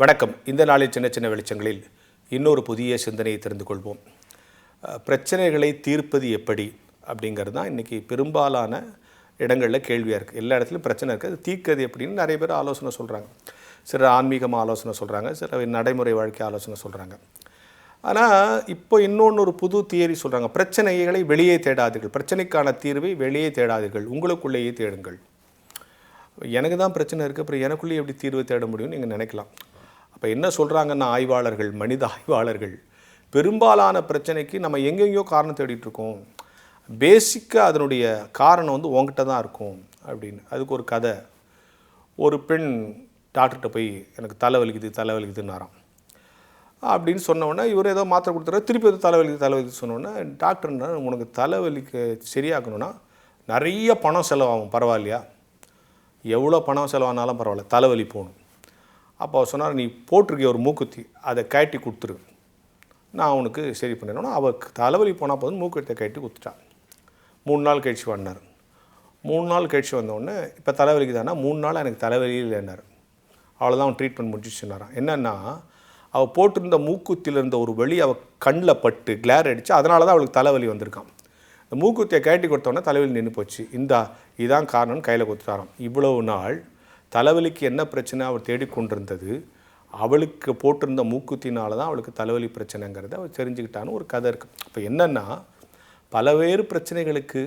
வணக்கம். இந்த நாளில் சின்ன சின்ன வெளிச்சங்களில் இன்னொரு புதிய சிந்தனையை தெரிந்து கொள்வோம். பிரச்சனைகளை தீர்ப்பது எப்படி அப்படிங்கிறது தான் இன்றைக்கி பெரும்பாலான இடங்களில் கேள்வியாக இருக்குது எல்லா இடத்துலையும் பிரச்சனை இருக்குது அது தீர்க்கிறது எப்படின்னு நிறைய பேர் ஆலோசனை சொல்கிறாங்க சிலர் ஆன்மீகமாக ஆலோசனை சொல்கிறாங்க சில நடைமுறை வாழ்க்கை ஆலோசனை சொல்கிறாங்க ஆனால் இப்போ இன்னொன்று ஒரு புது தியரி சொல்கிறாங்க பிரச்சனைகளை வெளியே தேடாதீர்கள். பிரச்சனைக்கான தீர்வை வெளியே தேடாதீர்கள். உங்களுக்குள்ளேயே தேடுங்கள். எனக்கு தான் பிரச்சனை இருக்குது அப்புறம் எனக்குள்ளேயே எப்படி தீர்வு தேட முடியும்னு நீங்கள் நினைக்கலாம். அப்போ என்ன சொல்கிறாங்கன்னா ஆய்வாளர்கள் மனித ஆய்வாளர்கள்? பெரும்பாலான பிரச்சனைக்கு நம்ம எங்கெங்கேயோ காரணம் தேடிட்டு இருக்கோம் பேசிக்காக அதனுடைய காரணம் வந்து உங்ககிட்ட தான் இருக்கும் அப்படின்னு. அதுக்கு ஒரு கதை. ஒரு பெண் டாக்டர்கிட்ட போய் எனக்கு தலை வலிக்குது தலை வலிக்குதுன்னாராம். அப்படின்னு சொன்னோடனே இவர் ஏதோ மாத்திரை கொடுத்துறாரு திருப்பி ஏதோ தலைவலிக்கு தலைவலிக்கு சொன்னோன்னே டாக்டர்னா உனக்கு தலைவலிக்கு சரியாக்கணும்னா நிறைய பணம் செலவாகும் பரவாயில்லையா? எவ்வளோ பணம் செலவானாலும் பரவாயில்ல தலைவலி போகணும். அப்போ அவர் சொன்னார் நீ போட்டிருக்கிய ஒரு மூக்குத்தி அதை கழட்டி கொடுத்துரு. நான் அவனுக்கு சரி பண்ணிடணும் அவள் தலைவலி போனால் போதும் மூக்குத்தியை கட்டி கொடுத்துட்டான். மூணு நாள் கழிச்சு வந்தார். மூணு நாள் கழிச்சு வந்தோடனே இப்போ தலைவலிக்கு தானே மூணு நாள் எனக்கு தலைவலி இல்லைன்னார். அவ்வளோதான் அவன் ட்ரீட்மெண்ட் முடிச்சிச்சுனாரான் என்னென்னா அவள் போட்டிருந்த மூக்குத்தியில் இருந்த ஒரு வலி அவள் கண்ணில் பட்டு கிளேர் அடித்து அதனால தான் அவளுக்கு தலைவலி வந்திருக்கான் இந்த மூக்குத்தியை கழட்டி கொடுத்தோன்னே தலைவலி நின்று போச்சு. இந்தா இதான் காரணம்னு கையில் கொடுத்துட்டாராம். இவ்வளவு நாள் தலைவலிக்கு என்ன பிரச்சனை அவர் தேடிக்கொண்டிருந்தது அவளுக்கு போட்டிருந்த மூக்குத்தினால தான் அவளுக்கு தலைவலி பிரச்சனைங்கிறத அவள் தெரிஞ்சுக்கிட்டான்னு ஒரு கதை இருக்குது இப்போ என்னென்னா பலவேறு பிரச்சனைகளுக்கு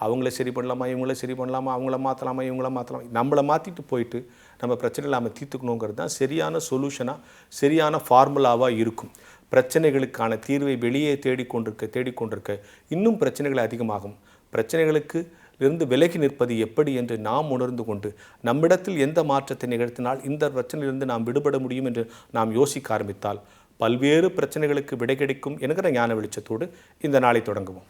அவங்கள சரி பண்ணலாமா இவங்கள சரி பண்ணலாமா அவங்கள மாற்றலாமா இவங்கள மாற்றலாமா நம்மளை மாற்றிட்டு போயிட்டு நம்ம பிரச்சனை நம்ம தீர்த்துக்கணுங்கிறது தான் சரியான சொல்யூஷனாக சரியான ஃபார்முலாவாக இருக்கும். பிரச்சனைகளுக்கான தீர்வை வெளியே தேடிக்கொண்டிருக்க தேடிக்கொண்டிருக்க இன்னும் பிரச்சனைகள் அதிகமாகும். பிரச்சனைகளுக்கு இருந்து விலகி நிற்பது எப்படி என்று நாம் உணர்ந்து கொண்டு நம்மிடத்தில் எந்த மாற்றத்தை நிகழ்த்தினால் இந்த பிரச்சனையிலிருந்து நாம் விடுபட முடியும் என்று நாம் யோசிக்க ஆரம்பித்தால் பல்வேறு பிரச்சனைகளுக்கு விடை கிடைக்கும் என்கிற ஞான வெளிச்சத்தோடு இந்த நாளை தொடங்குவோம்.